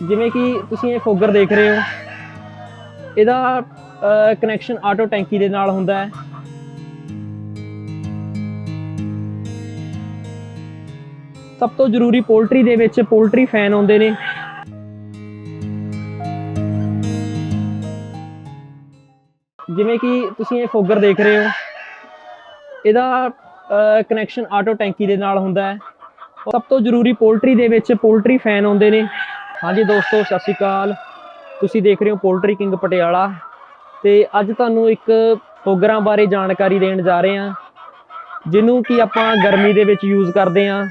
ਜਿਵੇਂ ਕਿ ਤੁਸੀਂ ਇਹ ਫੋਗਰ ਦੇਖ ਰਹੇ ਹੋ, ਇਹਦਾ ਕਨੈਕਸ਼ਨ ਆਟੋ ਟੈਂਕੀ ਦੇ ਨਾਲ ਹੁੰਦਾ ਹੈ। ਸਭ ਤੋਂ ਜ਼ਰੂਰੀ ਪੋਲਟਰੀ ਦੇ ਵਿੱਚ ਪੋਲਟਰੀ ਫੈਨ ਆਉਂਦੇ ਨੇ। ਜਿਵੇਂ ਕਿ ਤੁਸੀਂ ਇਹ ਫੋਗਰ ਦੇਖ ਰਹੇ ਹੋ, ਇਹਦਾ ਕਨੈਕਸ਼ਨ ਆਟੋ ਟੈਂਕੀ ਦੇ ਨਾਲ ਹੁੰਦਾ ਹੈ। ਸਭ ਤੋਂ ਜ਼ਰੂਰੀ ਪੋਲਟਰੀ ਦੇ ਵਿੱਚ ਪੋਲਟਰੀ ਫੈਨ ਆਉਂਦੇ ਨੇ। ਹਾਂਜੀ ਦੋਸਤੋ, ਸਤਿ ਸ਼੍ਰੀ ਅਕਾਲ। ਤੁਸੀਂ ਦੇਖ ਰਹੇ ਹੋ ਪੋਲਟਰੀ ਕਿੰਗ ਪਟਿਆਲਾ ਤੇ ਅੱਜ ਤੁਹਾਨੂੰ ਇੱਕ ਫੋਗਰਾਂ ਬਾਰੇ ਜਾਣਕਾਰੀ ਦੇਣ ਜਾ ਰਹੇ ਹਾਂ, ਜਿਹਨੂੰ ਕਿ ਆਪਾਂ ਗਰਮੀ ਦੇ ਵਿੱਚ ਯੂਜ਼ ਕਰਦੇ ਹਾਂ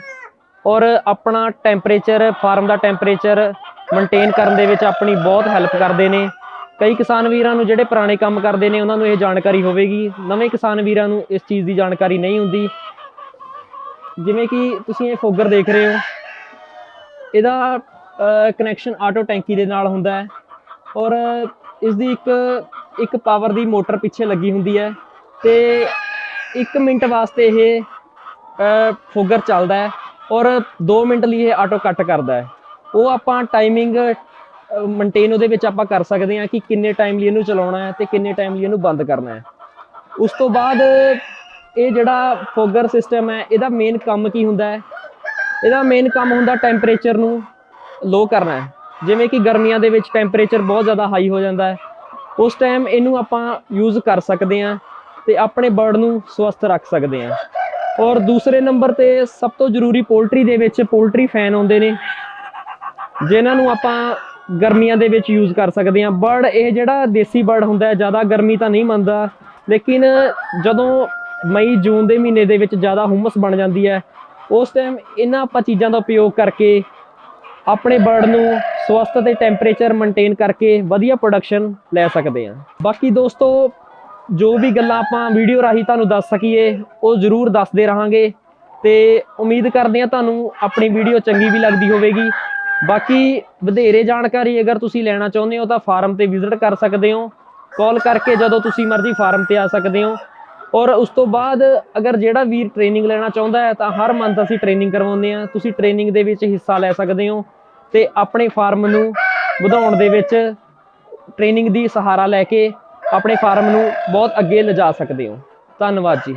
ਔਰ ਆਪਣਾ ਟੈਂਪਰੇਚਰ ਫਾਰਮ ਦਾ ਟੈਂਪਰੇਚਰ ਮੇਨਟੇਨ ਕਰਨ ਦੇ ਵਿੱਚ ਆਪਣੀ ਬਹੁਤ ਹੈਲਪ ਕਰਦੇ ਨੇ। ਕਈ ਕਿਸਾਨ ਵੀਰਾਂ ਨੂੰ ਜਿਹੜੇ ਪੁਰਾਣੇ ਕੰਮ ਕਰਦੇ ਨੇ, ਉਹਨਾਂ ਨੂੰ ਇਹ ਜਾਣਕਾਰੀ ਹੋਵੇਗੀ। ਨਵੇਂ ਕਿਸਾਨ ਵੀਰਾਂ ਨੂੰ ਇਸ ਚੀਜ਼ ਦੀ ਜਾਣਕਾਰੀ ਨਹੀਂ ਹੁੰਦੀ। ਜਿਵੇਂ ਕਿ ਤੁਸੀਂ ਇਹ ਫੋਗਰ ਦੇਖ ਰਹੇ ਹੋ, ਇਹਦਾ ਕਨੈਕਸ਼ਨ ਆਟੋ ਟੈਂਕੀ ਦੇ ਨਾਲ ਹੁੰਦਾ ਹੈ। ਔਰ ਇਸ ਦੀ ਇੱਕ ਇੱਕ ਪਾਵਰ ਦੀ ਮੋਟਰ ਪਿੱਛੇ ਲੱਗੀ ਹੁੰਦੀ ਹੈ। ਤੇ 1 ਮਿੰਟ ਵਾਸਤੇ ਇਹ ਫੋਗਰ ਚੱਲਦਾ ਹੈ ਔਰ 2 ਮਿੰਟ ਲਈ ਇਹ ਆਟੋ ਕੱਟ ਕਰਦਾ ਹੈ। ਉਹ ਆਪਾਂ ਟਾਈਮਿੰਗ ਮੇਨਟੇਨ ਉਹਦੇ ਵਿੱਚ ਆਪਾਂ ਕਰ ਸਕਦੇ ਹਾਂ ਕਿ ਕਿੰਨੇ ਟਾਈਮ ਲਈ ਇਹਨੂੰ ਚਲਾਉਣਾ ਹੈ ਤੇ ਕਿੰਨੇ ਟਾਈਮ ਲਈ ਇਹਨੂੰ ਬੰਦ ਕਰਨਾ ਹੈ। ਉਸ ਤੋਂ ਬਾਅਦ ਇਹ ਜਿਹੜਾ ਫੋਗਰ ਸਿਸਟਮ ਹੈ, ਇਹਦਾ ਮੇਨ ਕੰਮ ਕੀ ਹੁੰਦਾ ਹੈ? ਇਹਦਾ ਮੇਨ ਕੰਮ ਹੁੰਦਾ ਟੈਂਪਰੇਚਰ ਨੂੰ। ਲੋ ਕਰਨਾ ਹੈ। ਜਿਵੇਂ ਕਿ ਗਰਮੀਆਂ ਦੇ ਵਿੱਚ ਟੈਂਪਰੇਚਰ ਬਹੁਤ ਜ਼ਿਆਦਾ ਹਾਈ ਹੋ ਜਾਂਦਾ ਹੈ। ਉਸ ਟਾਈਮ ਇਹਨੂੰ ਆਪਾਂ ਯੂਜ਼ ਕਰ ਸਕਦੇ ਹਾਂ ਤੇ ਆਪਣੇ ਬਰਡ ਨੂੰ ਸਵਸਥ ਰੱਖ ਸਕਦੇ ਹਾਂ। ਔਰ ਦੂਸਰੇ ਨੰਬਰ ਤੇ ਸਭ ਤੋਂ ਜ਼ਰੂਰੀ ਪੋਲਟਰੀ ਦੇ ਵਿੱਚ ਪੋਲਟਰੀ ਫੈਨ ਆਉਂਦੇ ਨੇ। ਜਿਨ੍ਹਾਂ ਨੂੰ ਆਪਾਂ ਗਰਮੀਆਂ ਦੇ ਵਿੱਚ ਯੂਜ਼ ਕਰ ਸਕਦੇ ਹਾਂ। ਬਰਡ ਇਹ ਜਿਹੜਾ ਦੇਸੀ ਬਰਡ ਹੁੰਦਾ ਜ਼ਿਆਦਾ ਗਰਮੀ ਤਾਂ ਨਹੀਂ ਮੰਨਦਾ। ਲੇਕਿਨ ਜਦੋਂ ਮਈ, ਜੂਨ ਦੇ ਮਹੀਨੇ ਦੇ ਵਿੱਚ ਜ਼ਿਆਦਾ ਹੁਮਸ ਬਣ ਜਾਂਦੀ ਹੈ, ਉਸ ਟਾਈਮ ਇਹਨਾਂ ਆਪਾਂ ਚੀਜ਼ਾਂ ਦਾ ਉਪਯੋਗ ਕਰਕੇ ਆਪਣੇ ਬਰਡ ਨੂੰ ਸਵਸਥ ਤੇ ਟੈਂਪਰੇਚਰ ਮੇਨਟੇਨ ਕਰਕੇ ਵਧੀਆ ਪ੍ਰੋਡਕਸ਼ਨ ਲੈ ਸਕਦੇ ਹਾਂ। ਬਾਕੀ ਦੋਸਤੋ, ਜੋ ਵੀ ਗੱਲਾਂ ਆਪਾਂ ਵੀਡੀਓ ਰਾਹੀਂ ਤੁਹਾਨੂੰ ਦੱਸ ਸਕੀਏ, ਉਹ ਜ਼ਰੂਰ ਦੱਸਦੇ ਰਹਾਂਗੇ ਤੇ ਉਮੀਦ ਕਰਦੇ ਹਾਂ ਤੁਹਾਨੂੰ ਆਪਣੀ ਵੀਡੀਓ ਚੰਗੀ ਵੀ ਲੱਗਦੀ ਹੋਵੇਗੀ। ਬਾਕੀ ਵਧੇਰੇ ਜਾਣਕਾਰੀ ਅਗਰ ਤੁਸੀਂ ਲੈਣਾ ਚਾਹੁੰਦੇ ਹੋ ਤਾਂ ਫਾਰਮ ਤੇ ਵਿਜ਼ਿਟ ਕਰ ਸਕਦੇ ਹੋ। ਕਾਲ ਕਰਕੇ ਜਦੋਂ ਤੁਸੀਂ ਮਰਜ਼ੀ ਫਾਰਮ ਤੇ ਆ ਸਕਦੇ ਹੋ। ਔਰ ਉਸ ਤੋਂ ਬਾਅਦ ਅਗਰ ਜਿਹੜਾ ਵੀਰ ਟ੍ਰੇਨਿੰਗ ਲੈਣਾ ਚਾਹੁੰਦਾ ਹੈ ਤਾਂ ਹਰ ਮੰਥ ਅਸੀਂ ਟ੍ਰੇਨਿੰਗ ਕਰਵਾਉਂਦੇ ਹਾਂ। ਤੁਸੀਂ ਟ੍ਰੇਨਿੰਗ ਦੇ ਵਿੱਚ ਹਿੱਸਾ ਲੈ ਸਕਦੇ ਹੋ। ਤੇ ਆਪਣੇ ਫਾਰਮ ਨੂੰ ਵਧਾਉਣ ਦੇ ਵਿੱਚ ਟ੍ਰੇਨਿੰਗ ਦੀ ਸਹਾਰਾ ਲੈ ਕੇ ਆਪਣੇ ਫਾਰਮ ਨੂੰ ਬਹੁਤ ਅੱਗੇ ਲਿਜਾ ਸਕਦੇ ਹੋ। ਧੰਨਵਾਦ ਜੀ।